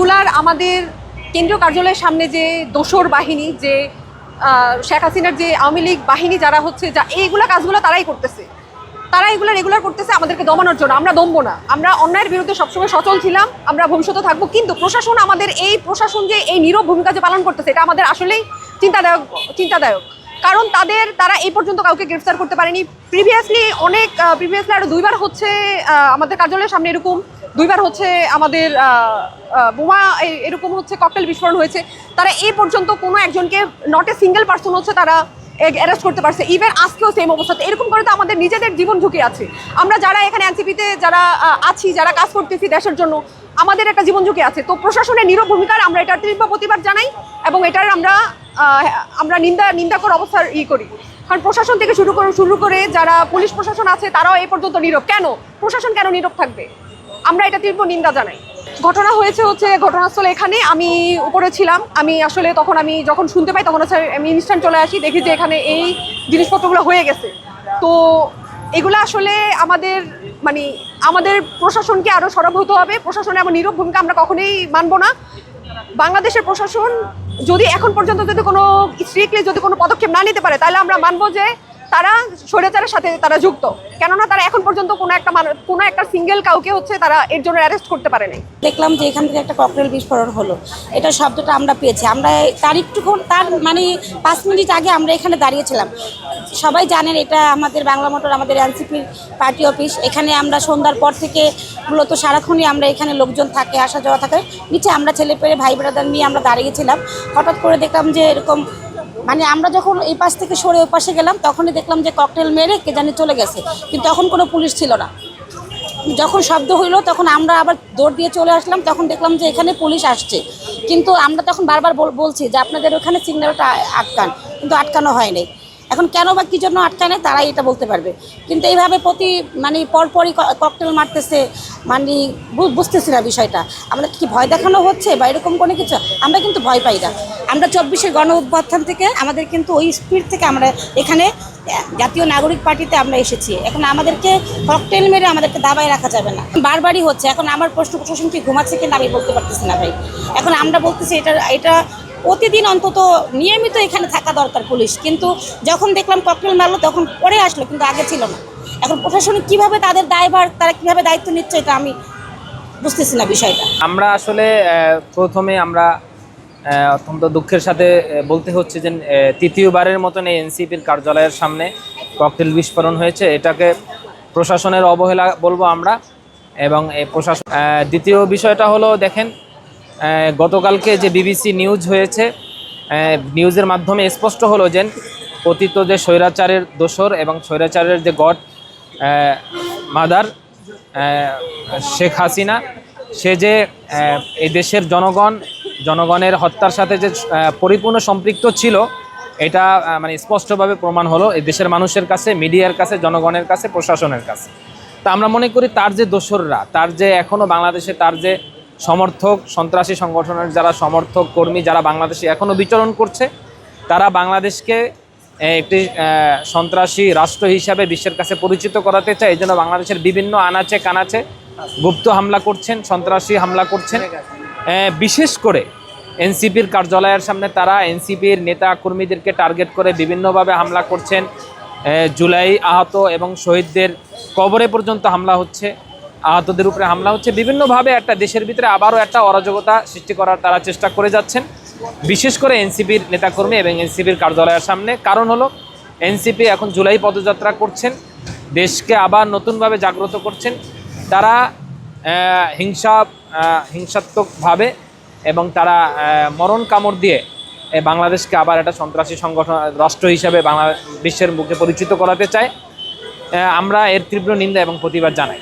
এগুলার আমাদের কেন্দ্রীয় কার্যালয়ের সামনে যে দোসর বাহিনী, যে শেখ হাসিনার যে আওয়ামী লীগ বাহিনী যারা হচ্ছে, যা এইগুলো কাজগুলো তারাই করতেছে। তারা এগুলো রেগুলার করতেছে আমাদেরকে দমানোর জন্য, আমরা দমবো না। আমরা অন্যায়ের বিরুদ্ধে সবসময় সচল ছিলাম, আমরা ভবিষ্যতে থাকব, কিন্তু প্রশাসন আমাদের এই প্রশাসন যে এই নীরব ভূমিকা যে পালন করতেছে, এটা আমাদের আসলেই চিন্তাদায়ক চিন্তাদায়ক। কারণ তাদের, তারা এই পর্যন্ত কাউকে গ্রেফতার করতে পারেনি। প্রিভিয়াসলি অনেক প্রিভিয়াসলি আরও দুইবার হচ্ছে আমাদের কার্যালয়ের সামনে এরকম দুইবার হচ্ছে আমাদের বোমা এ- এরকম হচ্ছে ককটেল বিস্ফোরণ হয়েছে। তারা এই পর্যন্ত কোনো একজনকে নট এ সিঙ্গেল পার্সন হচ্ছে তারা অ্যারেস্ট করতে পারছে। ইভেন আজকেও সেম অবস্থাতে এরকম করে তো আমাদের নিজেদের জীবন ঝুঁকি আছে। আমরা যারা এখানে এনসিপিতে যারা আছি, যারা কাজ করতেছি দেশের জন্য, আমাদের একটা জীবন ঝুঁকি আছে। তো প্রশাসনের নীরব ভূমিকার আমরা এটার তীব্র প্রতিবাদ জানাই এবং এটার আমরা আমরা নিন্দা, নিন্দাকর অবস্থার ই করি। কারণ প্রশাসন থেকে শুরু করে শুরু করে যারা পুলিশ প্রশাসন আছে, তারাও এই পর্যন্ত নীরব। কেন? প্রশাসন কেন নীরব থাকবে? আমরা এটা তীব্র নিন্দা জানাই। ঘটনা হয়েছে হচ্ছে ঘটনাস্থলে এখানে। আমি উপরে ছিলাম। আমি আসলে তখন আমি যখন শুনতে পাই তখন হচ্ছে আমি ইনস্ট্যান্ট চলে আসি, দেখি যে এখানে এই জিনিসপত্রগুলো হয়ে গেছে। তো এগুলো আসলে আমাদের মানে আমাদের প্রশাসনকে আরও সরব হতে হবে। প্রশাসনে এমন নীরব ভূমিকা আমরা কখনোই মানব না। বাংলাদেশের প্রশাসন যদি এখন পর্যন্ত যদি কোনো স্ট্রিক্টলি যদি কোনো পদক্ষেপ না নিতে পারে, তাহলে আমরা মানবো যে তারা স্বৈরাচারের সাথে তারা যুক্ত। কেননা তারা এখন পর্যন্ত কোনো একটা কোনো একটা সিঙ্গেল কাউকে হচ্ছে তারা এর জন্য অ্যারেস্ট করতে পারে নাই। দেখলাম যে এখান থেকে একটা ককটেল বিস্ফোরণ হলো। এটা শব্দটা আমরা পেয়েছি। আমরা তার একটুক্ষণ তার মানে পাঁচ মিনিট আগে আমরা এখানে দাঁড়িয়েছিলাম। সবাই জানেন এটা আমাদের বাংলা মোটর, আমাদের এনসিপির পার্টি অফিস। এখানে আমরা সন্ধ্যার পর থেকে মূলত সারাক্ষণই আমরা এখানে লোকজন থাকে আসা যাওয়া থাকে। নিচে আমরা ছেলে পেলে ভাই ব্রাদার নিয়ে আমরা দাঁড়িয়েছিলাম। হঠাৎ করে দেখলাম যে এরকম মানে আমরা যখন এই পাশ থেকে সরে ওই পাশে গেলাম, তখনই দেখলাম যে ককটেল মেরে কে জানি চলে গেছে। কিন্তু তখন কোনো পুলিশ ছিল না। যখন শব্দ হইল, তখন আমরা আবার দৌড় দিয়ে চলে আসলাম, তখন দেখলাম যে এখানে পুলিশ আসছে। কিন্তু আমরা তখন বারবার বলছি যে আপনাদের ওখানে সিগন্যালটা আটকান, কিন্তু আটকানো হয়নি। এখন কেন বা কী জন্য আটকানে তারাই এটা বলতে পারবে। কিন্তু এইভাবে প্রতি মানে পরপরই ককটেল মারতেছে মানে বুঝতেছি না বিষয়টা। আমাদের কি ভয় দেখানো হচ্ছে বা এরকম কোনো কিছু? আমরা কিন্তু ভয় পাই না। আমরা চব্বিশে গণ অভ্যুত্থান থেকে, আমাদের কিন্তু ওই স্পিড থেকে আমরা এখানে জাতীয় নাগরিক পার্টিতে আমরা এসেছি। এখন আমাদেরকে ককটেল মেরে আমাদেরকে দাবায় রাখা যাবে না। বারবারই হচ্ছে। এখন আমার প্রশ্ন প্রশাসন কি ঘুমাচ্ছে কিনা আমি বলতে পারতেছি না ভাই। এখন আমরা বলতেছি এটা এটা প্রতিদিন অন্তত নিয়মিত এখানে থাকা দরকার পুলিশ। কিন্তু যখন দেখলাম ককটেল মারলো, তখন পরে আসলো, কিন্তু আগে ছিল না। এখন প্রশাসনিক কীভাবে তাদের দায়ভার, তারা কীভাবে দায়িত্ব নিচ্ছে, এটা আমি বুঝতেছি না বিষয়টা। আমরা আসলে প্রথমে আমরা অত্যন্ত দুঃখের সাথে বলতে হচ্ছে যে তৃতীয়বারের মতন এই এনসিপির কার্যালয়ের সামনে ককটেল বিস্ফোরণ হয়েছে। এটাকে প্রশাসনের অবহেলা বলব আমরা। এবং এই প্রশাসন দ্বিতীয় বিষয়টা হলো, দেখেন গতকালকে যে বিবিসি নিউজ হয়েছে নিউজের মাধ্যমে স্পষ্ট হলো যে পতিত যে স্বৈরাচারের দোসর এবং স্বৈরাচারের যে গড মাদার শেখ হাসিনা, সে যে এই দেশের জনগণ, জনগণের হত্যার সাথে যে পরিপূর্ণ সম্পৃক্ত ছিল, এটা মানে স্পষ্টভাবে প্রমাণ হলো এই দেশের মানুষের কাছে, মিডিয়ার কাছে, জনগণের কাছে, প্রশাসনের কাছে। তা আমরা মনে করি তার যে দোসররা, তার যে এখনও বাংলাদেশে তার যে সমর্থক, সন্ত্রাসী সংগঠনের যারা সমর্থক কর্মী যারা বাংলাদেশে এখনও বিচরণ করছে, তারা বাংলাদেশকে একটি সন্ত্রাসী রাষ্ট্র হিসাবে বিশ্বের কাছে পরিচিত করাতে চায়। এই জন্য বাংলাদেশের বিভিন্ন আনাচে কানাচে গুপ্ত হামলা করছেন, সন্ত্রাসী হামলা করছেন। বিশেষ করে এনসিপির কার্যালয়ের সামনে তারা এনসিপির নেতা কর্মীদেরকে টার্গেট করে বিভিন্নভাবে হামলা করছেন। জুলাই আহত এবং শহীদদের কবরে পর্যন্ত হামলা হচ্ছে। আহতদের উপরে হামলা হচ্ছে। বিভিন্নভাবে একটা দেশের ভিতরে আবারও একটা অরাজকতা সৃষ্টি করার তারা চেষ্টা করে যাচ্ছেন। বিশেষ করে এনসিপির নেতাকর্মী এবং এনসিপির কার্যালয়ের সামনে। কারণ হলো, এনসিপি এখন জুলাই পদযাত্রা করছেন, দেশকে আবার নতুনভাবে জাগ্রত করছেন। তারা হিংসা হিংসাত্মকভাবে এবং তারা মরণ কামড় দিয়ে বাংলাদেশকে আবার একটা সন্ত্রাসী সংগঠন, রাষ্ট্র হিসাবে বাংলা, বিশ্বের মুখে পরিচিত করাতে চায়। আমরা এর তীব্র নিন্দা এবং প্রতিবাদ জানাই।